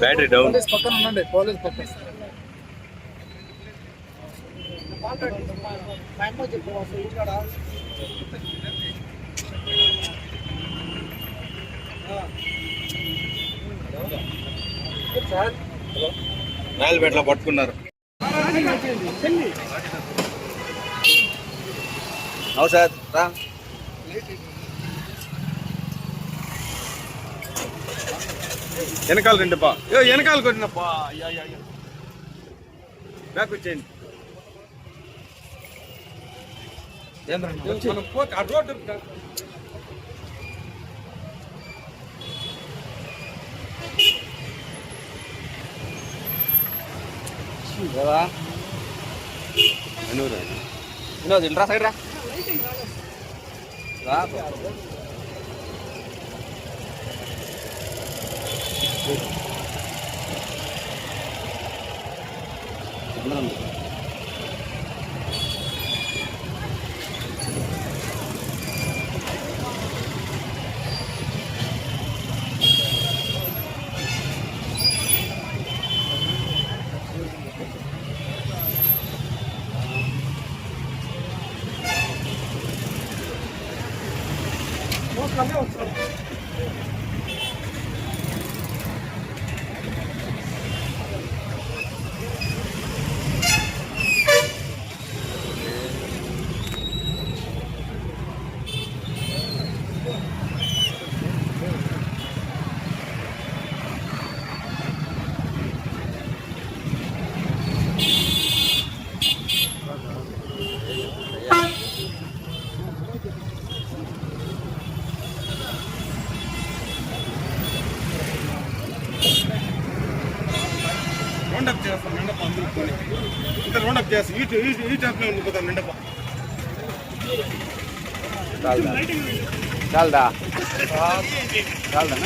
Battery down పక్కన ఉండండి police పక్కన. సార్ నాయలపేటలో పట్టుకున్నారు. అవు సార్ రా. వెనకాల రండి పా ఏ వెనకాల కొట్టినప్పా అయ్యా అయ్యా, అయ్యా. బ్యాక్ వచ్చేయండి మనం పోతే ఆ రోడ్డు వినోద్ ఇల్రా సైడ్ రా రా రౌండప్ చేస్తాం నిండప అందరూ కొని ఇంత రౌండప్ చేస్తాం. ఈ ఈ ఉండిపోతాం నిండప చాలదా? చాలదా?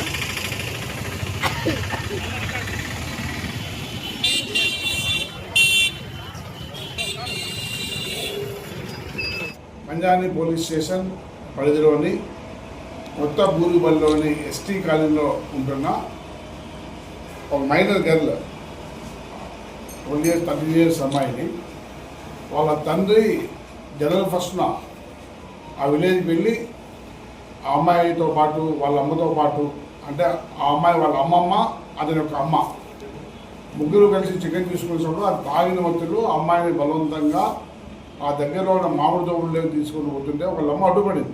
పంజాని పోలీస్ స్టేషన్ పరిధిలోని కొత్త బూరుబల్లిలోని ఎస్టీ కాలనీలో ఉంటున్న ఒక minor girl twenty years thirty years అమ్మాయిని వాళ్ళ తండ్రి జనరల్ ఫస్ట్న ఆ విలేజ్కి వెళ్ళి ఆ అమ్మాయితో పాటు వాళ్ళ అమ్మతో పాటు అంటే ఆ అమ్మాయి వాళ్ళ అమ్మమ్మ అతని యొక్క అమ్మ. ముగ్గురు కలిసి చికెన్ తీసుకునేటప్పుడు అది తాగిన వ్యక్తులు ఆ అమ్మాయిని బలవంతంగా ఆ దగ్గరలో ఉన్న మామిడి తోపులు తీసుకొని పోతుంటే వాళ్ళ అమ్మ అడ్డుపడింది.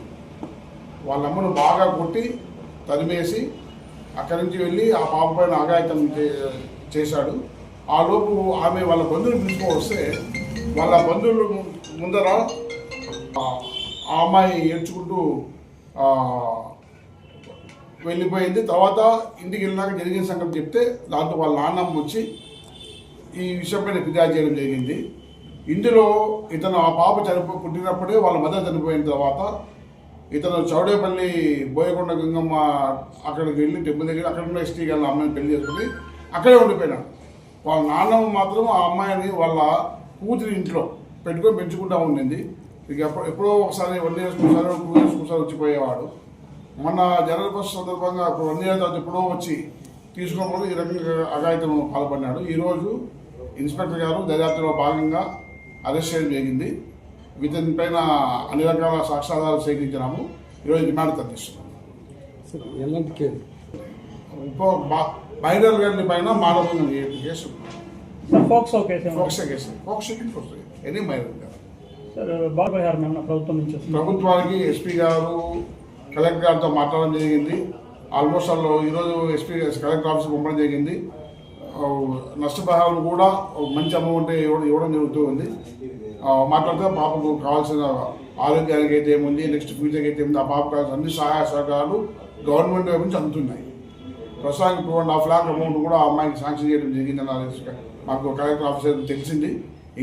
వాళ్ళ అమ్మను బాగా కొట్టి తరిమేసి అక్కడి నుంచి వెళ్ళి ఆ పాప పైన ఆగాయతం చే- చేశాడు. ఆ లోపు ఆమె వాళ్ళ బంధువులు పిలుచుకొని వస్తే వాళ్ళ బంధువులు ముందర ఆ అమ్మాయి ఏడ్చుకుంటూ వెళ్ళిపోయింది. తర్వాత ఇంటికి వెళ్ళినాక జరిగిన సంగతి చెప్తే దాంతో వాళ్ళ నాన్నమ్మ వచ్చి ఈ విషయంపైన ఫిర్యాదు చేయడం జరిగింది. ఇందులో ఇతను ఆ పాప చనిపో పుట్టినప్పుడే వాళ్ళ మదర్ చనిపోయిన తర్వాత ఇతను చౌడేపల్లి బోయకొండ గంగమ్మ అక్కడికి వెళ్ళి టెంపుల్ దగ్గర అక్కడ ఉన్న ఎస్టీ గారు అమ్మాయిని పెళ్ళి చేసుకుని అక్కడే ఉండిపోయినాడు. వాళ్ళ నాన్నమ్మ మాత్రం ఆ అమ్మాయిని వాళ్ళ కూతురి ఇంట్లో పెట్టుకొని పెంచుకుంటా ఉండింది. ఇక ఎప్పుడో ఎప్పుడో ఒకసారి వన్ ఇయర్స్ ఒకసారి టూ ఇయర్స్ ఒకసారి వచ్చిపోయేవాడు. మొన్న జనరల్ బస్ సందర్భంగా ఇప్పుడు వన్ ఇయర్ తర్వాత ఎప్పుడో వచ్చి తీసుకోకపోతే ఈ రకంగా అఘాయితం పాల్పడినాడు. ఈరోజు ఇన్స్పెక్టర్ గారు దర్యాప్తులో భాగంగా అరెస్ట్ చేయడం జరిగింది. ఇతని పైన అన్ని రకాల సాక్ష్యాధారాలు సేకరించినాము. ఈరోజు రిమాండ్ తగ్గిస్తున్నాము ఎలాంటి మైనర్ గారి పైన మానవ కేసు సార్ ఫోక్సో కేసు ఏమన్నా? ఫోక్సే కేసు ఫోక్సే కేసు వస్తుంది ఎనీ మైనర్ గారు ప్రభుత్వం నుంచి ప్రభుత్వానికి ఎస్పీ గారు కలెక్టర్ గారితో మాట్లాడడం జరిగింది. ఆల్మోస్ట్ వాళ్ళు ఈరోజు ఎస్పీ కలెక్టర్ ఆఫీస్కి పంపడం జరిగింది. నష్టపరిహారం కూడా మంచి అమౌంట్ ఇవ్వడం ఇవ్వడం జరుగుతూ ఉంది. మాట్లాడితే పాపకు కావాల్సిన ఆరోగ్యానికి అయితే ఏముంది నెక్స్ట్ ఫ్యూచర్కి అయితే ఏముంది ఆ పాపకు కావాల్సిన అన్ని సహాయ సహకారాలు గవర్నమెంట్ వైపు నుంచి అందుతున్నాయి. ప్రస్తుతానికి two and half lakh amount కూడా ఆ అమ్మాయికి శాంక్షన్ చేయడం జరిగిందని మాకు కలెక్టర్ ఆఫీసర్ తెలిసింది.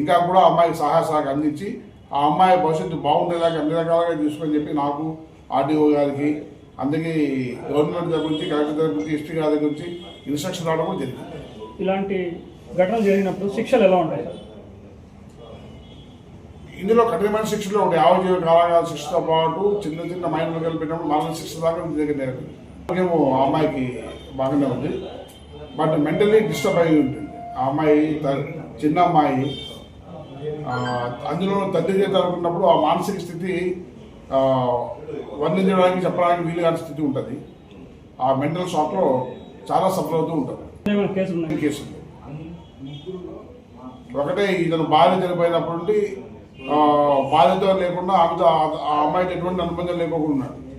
ఇంకా కూడా అమ్మాయికి సహాయ సహకారం అందించి ఆ అమ్మాయి భవిష్యత్తు బాగుండేలాగా అన్ని రకాలుగా తీసుకొని చెప్పి నాకు ఆర్డీఓ గారికి అందుకే గవర్నమెంట్ దగ్గర నుంచి కలెక్టర్ దగ్గర నుంచి ఎస్పీ గారి దగ్గర నుంచి ఇన్స్ట్రక్షన్ రావడం కూడా జరిగింది. ఇలాంటి ఘటనలు జరిగినప్పుడు శిక్షలు ఎలా ఉంటాయి? ఇందులో కఠినమైన శిక్షలు ఒకటి యావజీవ కారాగార శిక్షతో పాటు చిన్న చిన్న మైనర్లు కలిపినప్పుడు మరణ శిక్ష దాకా దగ్గర ఆరోగ్యము ఆ అమ్మాయికి బాగానే ఉంది. బట్ మెంటలీ డిస్టర్బ్ అయి ఉంటుంది. ఆ అమ్మాయి చిన్న అమ్మాయి. అందులో తండ్రి చేతాలనుకున్నప్పుడు ఆ మానసిక స్థితి వర్ణించడానికి చెప్పడానికి వీలు కాని స్థితి ఉంటుంది. ఆ మెంటల్ షాక్లో చాలా సఫర్ అవుతూ ఉంటుంది. కేసులు. ఒకటే ఇతను భార్య చనిపోయినప్పటి నుండి ఆ, బాధ్యత లేకుండా ఆమెతో ఆ- అమ్మాయికి ఎటువంటి అనుబంధం లేకోకుండా ఉన్నాడు.